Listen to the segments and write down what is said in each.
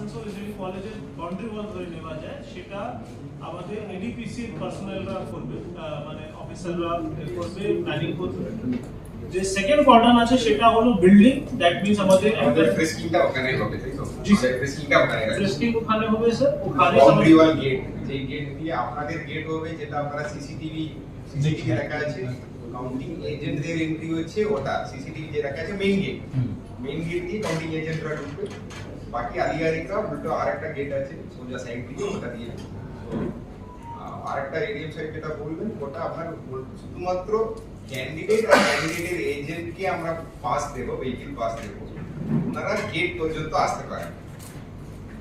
Asansol engineering কলেজের boundary wall ধরে নেওয়া যায় সেটা আমাদের এডিপিসি পার্সোনালরা করবে মানে অফিসাররা করবে প্ল্যানিং করবে। যে সেকেন্ড কোয়ার্টার আছে সেটা হলো বিল্ডিং দ্যাট মিনস আমাদের আমাদের ফ্রেস্কিংটা ওখানে হবে তাই তো? জি, স্যার। ফ্রেস্কিংটা ওখানে হবে ফ্রেস্কিং ওখানে হবে স্যার ওখানে বাউন্ডারি ওয়াল গেট যে গেট দিয়ে আপনাদের গেট হবে যেটা আপনারা সিসিটিভি সিসিটিভি রাখা আছে কাউন্টিং এজেন্টদের এন্ট্রি হচ্ছে ওটা। সিসিটিভি যে রাখা আছে মেইন গেট মেইন গেট দিয়ে কাউন্টিং এজেন্টরা ঢুকবে। বাকি আধিকারিকরা উল্টো আরেকটা গেট আছে সোজা সাইড দিয়ে ওটা দিয়ে আরেকটা এডিএম সাহেব যেটা বলবেন ওটা আপনার শুধুমাত্র ক্যান্ডিডেট আর ক্যান্ডিডেটের এজেন্টকে আমরা পাস দেবো ভেহিকেল পাস দেবো। ওনারা গেট পর্যন্ত আসতে পারেন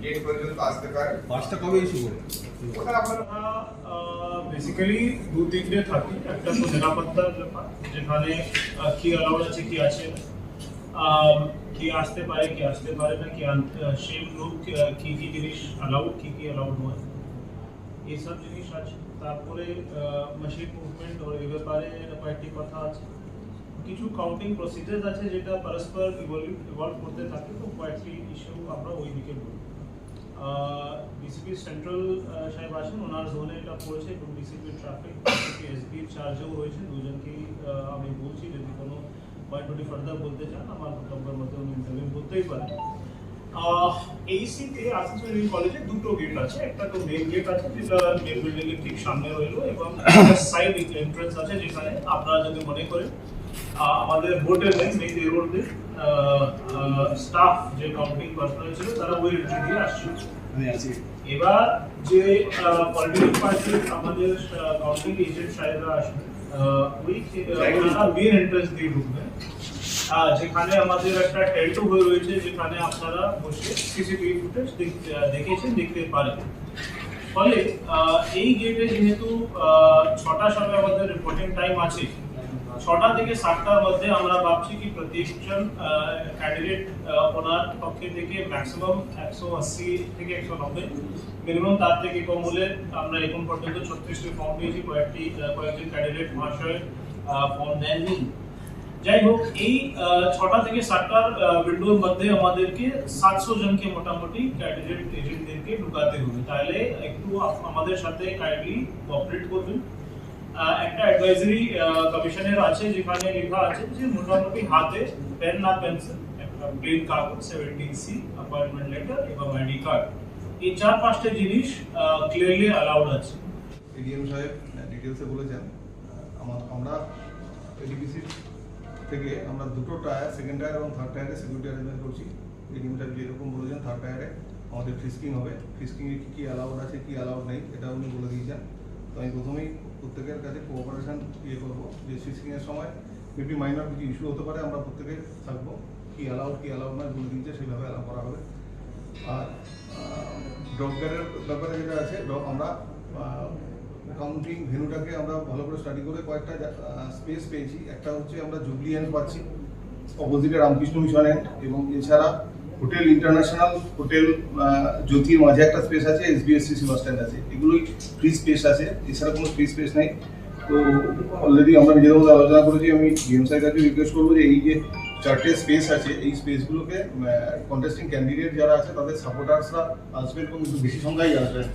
গেট পর্যন্ত আসতে পারেন বাসটা কবে ইস্যু করবে ওটা আপনার বেসিক্যালি দু তিনটে থাকে। একটা তো নিরাপত্তার ব্যাপার যেখানে কি অ্যালাউড আছে কি আছে। না। আম, কি আসতে পারে কি আসতে পারে না কি সেই লোক আহ, কি কি জিনিস অ্যালাউড কি কি অ্যালাউড নয় এইসব জিনিস আছে তারপরে মেশিন মুভমেন্ট ওর এ ব্যাপারে কয়েকটি কথা আছে কিছু কাউন্টিং প্রসিজার আছে যেটা পরস্পর ইভলভ করতে থাকে তো কয়েকটি ইস্যু আমরা ওই দিকে বলি ডিসিপি সেন্ট্রাল সাহেব আছেন ওনার জোনে এটা পড়েছে এবং ডিসিপি ট্রাফিক ডিসিপি এসবির চার্জেও রয়েছে দুজনকেই আহ, আমি বলছি যদি কোনো পয়েন্ট যদি ফার্দার বলতে চান আমার বক্তব্যের মধ্যে উনি ইন্টারভিউ বলতেই পারেন। এইসিতে আসানসোল কলেজে দুটো গেট আছে একটা তো মেন গেট আছে যেটা মেন বিল্ডিং এর ঠিক সামনে রইল এবং সাইড এন্ট্রান্স আছে যেখানে আপনারা যদি মনে করেন আমাদের বোর্ডের নেই মেইন রোডে স্টাফ যে কাউন্টিং পার্সোনাল ছিল তারা ওই এন্ট্রি দিয়ে আসছিল এবার যে পলিটিক্যাল পার্টি আমাদের কাউন্টিং এজেন্ট সাহেবরা আসবে ওই এন্ট্রান্স দিয়ে ঢুকবেন যেখানে আমাদের একটা টেলটু হয়ে রয়েছে যেখানে আপনারা বসে সিসিটিভি ফুটেজ দেখেছেন দেখতে পারেন। ফলে এই গেটে যেহেতু ছটার সময় আমাদের রিপোর্টিং টাইম আছে ছটা থেকে সাতটার মধ্যে আমরা ভাবছি কি প্রত্যেকজন ক্যান্ডিডেট ওনার পক্ষে থেকে ম্যাক্সিমাম একশো আশি থেকে একশো নব্বই। মিনিমাম তার থেকে কম হলে আমরা এখন পর্যন্ত ছত্রিশটি ফর্ম দিয়েছি কয়েকটি কয়েকজন ক্যান্ডিডেট মহাশয় ফর্ম দেননি। যাই হোক, এই ছটা থেকে সাতটার উইন্ডোর মধ্যে আমাদেরকে সাতশো জনকে মোটামুটি ক্যান্ডিডেট এজেন্টদেরকে ঢুকাতে হবে। তাহলে একটু আমাদের সাথে কাইন্ডলি কোঅপারেট করবেন। একটা অ্যাডভাইজারি কমিশনের আছে, যেখানে লেখা আছে যে মোটামুটি হাতে পেন না পেন্সিল একটা প্লেন কাগজ সেভেন্টিন সি অ্যাপয়েন্টমেন্ট লেটার এবং আইডি কার্ড এই চার পাঁচটা জিনিস ক্লিয়ারলি অ্যালাউড আছে। এডিএম সাহেব ডিটেলসে বলেছেন আমার আমরা এডিপিসি থেকে আমরা দুটো টায়ার সেকেন্ড টায়ার এবং থার্ড টায়ারে সিকিউরিটি অ্যারেঞ্জমেন্ট করছি। এডিএম সাহেব যেরকম বলেছেন থার্ড টায়ারে আমাদের ফ্রিস্কিং হবে। ফ্রিস্কিংয়ে কী কী অ্যালাউড আছে, কী অ্যালাউড নেই, এটা উনি বলে দিয়েছেন। তো আমি প্রথমেই প্রত্যেকের কাছে কোঅপারেশন ইয়ে করব। যে ফ্রিস্কিংয়ের সময় মেবি মাইনর কিছু ইস্যু হতে পারে, আমরা প্রত্যেকে থাকব। কি অ্যালাউড কি অ্যালাউড নয় বলে দিয়েছে সেইভাবে অ্যালাউ করা হবে। আর গার্ডের ব্যাপারে যেটা আছে আমরা কাউন্টিং ভেনুটাকে আমরা ভালো করে স্টাডি করে কয়েকটা স্পেস পেয়েছি। একটা হচ্ছে আমরা জুবলি এন্ড পাচ্ছি অপোজিটে রামকৃষ্ণ মিশন এন্ড এবং এছাড়া হোটেল ইন্টারন্যাশনাল হোটেল জ্যোতির মাঝে একটা স্পেস আছে এসবিএসসিসি বাস স্ট্যান্ড আছে। এগুলোই ফ্রি স্পেস আছে, এছাড়া কোনো ফ্রি স্পেস নেই। তো অলরেডি আমরা নিজেদের মধ্যে আলোচনা করেছি, আমি গেমসের কাছে রিকোয়েস্ট করব যে এই যে চারটে স্পেস আছে, এই স্পেসগুলোকে কন্টেস্টিং ক্যান্ডিডেট যারা আছে, তাদের সাপোর্টার্সরা আসবেন এবং একটু বেশি সংখ্যায় আসবেন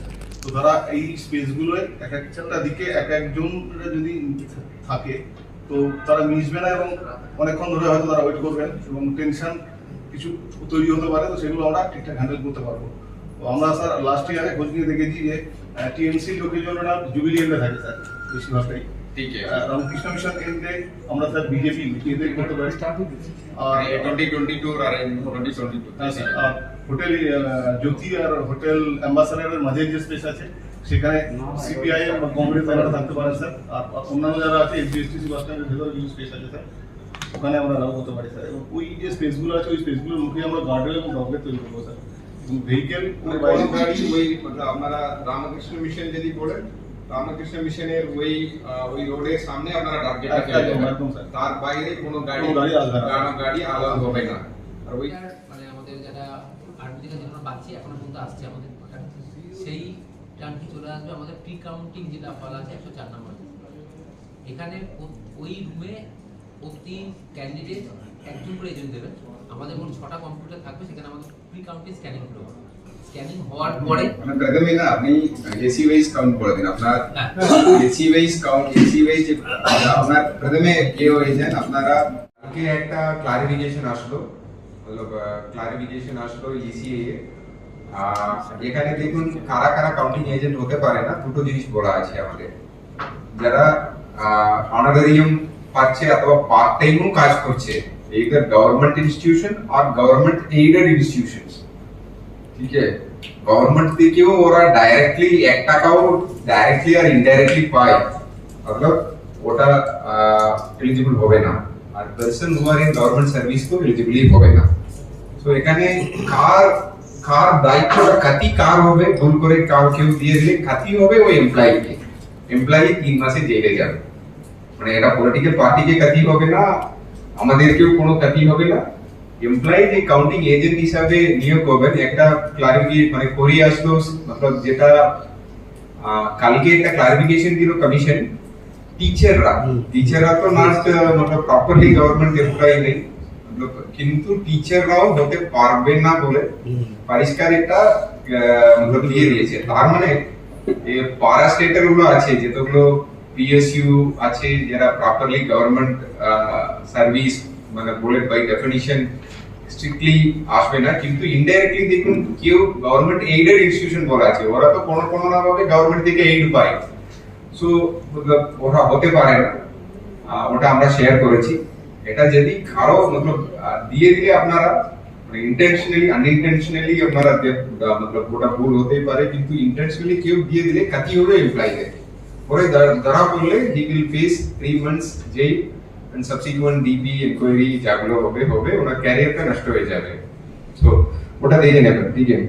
তো তারা এই স্পেসগুলোয় এক একটা দিকে, এক একজন যদি থাকে, তো তারা মিশবে না এবং অনেকক্ষণ ধরে হয়তো তারা ওয়েট করবেন এবং টেনশন কিছু তৈরি হতে পারে তো সেগুলো আমরা ঠিকঠাক হ্যান্ডেল করতে পারব। তো আমরা স্যার লাস্ট ইয়ারে খোঁজ নিয়ে দেখেছি যে টিএমসি লোকেজনরা জুবিলিয়েন্টে থাকে স্যার বেশিরভাগটাই। ঠিক আহ, রামকৃষ্ণ মিশন কেন্দ্রে আমরা স্যার বিজেপি এদের করতে পারি। আর টোয়েন্টি টোয়েন্টি টু আর টোয়েন্টি টোয়েন্টি টু হ্যাঁ, স্যার, আর হোটেল আহ, জ্যোতি আর হোটেল অ্যাম্বাসাডারের মাঝে যে স্পেস আছে সেখানে সিপিআইএম বা কংগ্রেস তারা থাকতে পারে স্যার আর অন্যান্য যারা আছে এসবিএসটিসি বাস স্ট্যান্ডের ভেতরে কিছু স্পেস আছে স্যার ওখানে আমরা লাভ করতে পারি স্যার এবং ওই যে স্পেসগুলো আছে ওই স্পেসগুলোর মুখে আমরা গার্ডওয়েল এবং ডগলেট তৈরি করব স্যার এবং ভেহিকেল মানে কোনো গাড়ি ওই মানে আপনারা রামকৃষ্ণ মিশন যদি বলেন রামকৃষ্ণ মিশনের ওই আহ, ওই রোডের সামনে আপনারা ডাক গেটটা একদম, ফেলে দেবেন। একদম, স্যার। তার বাইরে কোনো গাড়ি কোনো গাড়ি আসবে না। কোনো গাড়ি আলাদা হবে না আর ওই মানে আমাদের যারা আর্মি থেকে যেগুলো পাচ্ছি এখনও পর্যন্ত আসছে আমাদের এখানে, সেই ট্রানটি চলে আসবে আমাদের প্রি কাউন্টিং যেটা বলা আছে একশো চার নম্বর এখানে ও- ওই রুমে প্রতি ক্যান্ডিডেট একজন করে এজেন্ট দেবেন। আমাদের মোট ছটা কম্পিউটার থাকবে সেখানে আমাদের প্রি কাউন্টিং স্ক্যানিং হবে। স্ক্যানিং হওয়ার পরে মানে প্রথমে না আপনি এসি ওয়াইজ কাউন্ট করে দিন। আপনার AC wise count AC wise যে আপনার প্রথমে কে হয়েছেন? আপনারা কালকে একটা ক্লারিফিকেশন আসলো। মতলব ক্লারিফিকেশন আসলো ইসিএ এখানে দেখুন কারা কারা কাউন্টিং এজেন্ট হতে পারে না দুটো জিনিস বলা আছে আমাদের। যারা অনারারিয়াম পাচ্ছে অথবা পার্ট টাইমও কাজ করছে, either গভর্নমেন্ট ইনস্টিটিউশন আর গভর্নমেন্ট এইডেড ইনস্টিটিউশনস ঠিক আছে? গভর্নমেন্ট থেকেও ওরা ডাইরেক্টলি এক টাকাও ডাইরেক্টলি আর ইনডাইরেক্টলি পায়। মতলব ওটা এলিজিবল হবে না। আর person who are in government service তো এলিজিবলই হবে না। তো এখানে কার কার দায়িত্বটা খাতি কার হবে? ভুল করে কার কেউ দিয়ে দিলে খাতি হবে ওই এমপ্লয়িকে এমপ্লয়ি তিন মাসে জেলে যাবে। মানে এটা পলিটিক্যাল পার্টিকে খাতি হবে না আমাদেরকেও কোনো খাতি হবে না। এমপ্লয়ি যে কাউন্টিং এজেন্ট হিসাবে নিয়োগ করবেন একটা ক্লারিফিকেশন মানে করি আসলো মতলব যেটা কালকে একটা ক্লারিফিকেশন দিল কমিশন টিচাররা টিচাররা তো না মতলব প্রপারলি গভর্নমেন্ট এমপ্লয়ি নেই। কিন্তু টিচাররাও হতে পারবে না বলে পরিষ্কার আহ, মতলব দিয়ে দিয়েছে। তার মানে পারা স্টেটেরগুলো আছে যেগুলো পিএসইউ আছে, যারা প্রপারলি গভর্নমেন্ট সার্ভিস মানে বুলেট বাই ডেফিনিশন স্ট্রিক্টলি আসবে না। কিন্তু ইনডাইরেক্টলি দেখুন, কেউ গভর্নমেন্ট এইডেড ইনস্টিটিউশন বলা আছে, ওরা তো কোনো কোনো না ভাবে গভর্নমেন্ট থেকে এইড পায়। সো ওরা হতে পারে না। ওটা আমরা শেয়ার করেছি। এটা যদি কারও, মতলব দিয়ে দিলে আপনারা মানে ইন্টেনশনালি আনইনটেনশনালি আপনারা মতলব ওটা ভুল হতেই পারে, কিন্তু ইন্টেনশনালি কেউ দিয়ে দিলে কাতি হবে এমপ্লয়ীদের পরে ধরা- ধরা পড়লে he will face three months jail and subsequent DP enquiry যেগুলো হবে হবে ওনার ক্যারিয়ারটা নষ্ট হয়ে যাবে তো ওটা দেখে নেবেন ঠিক আছে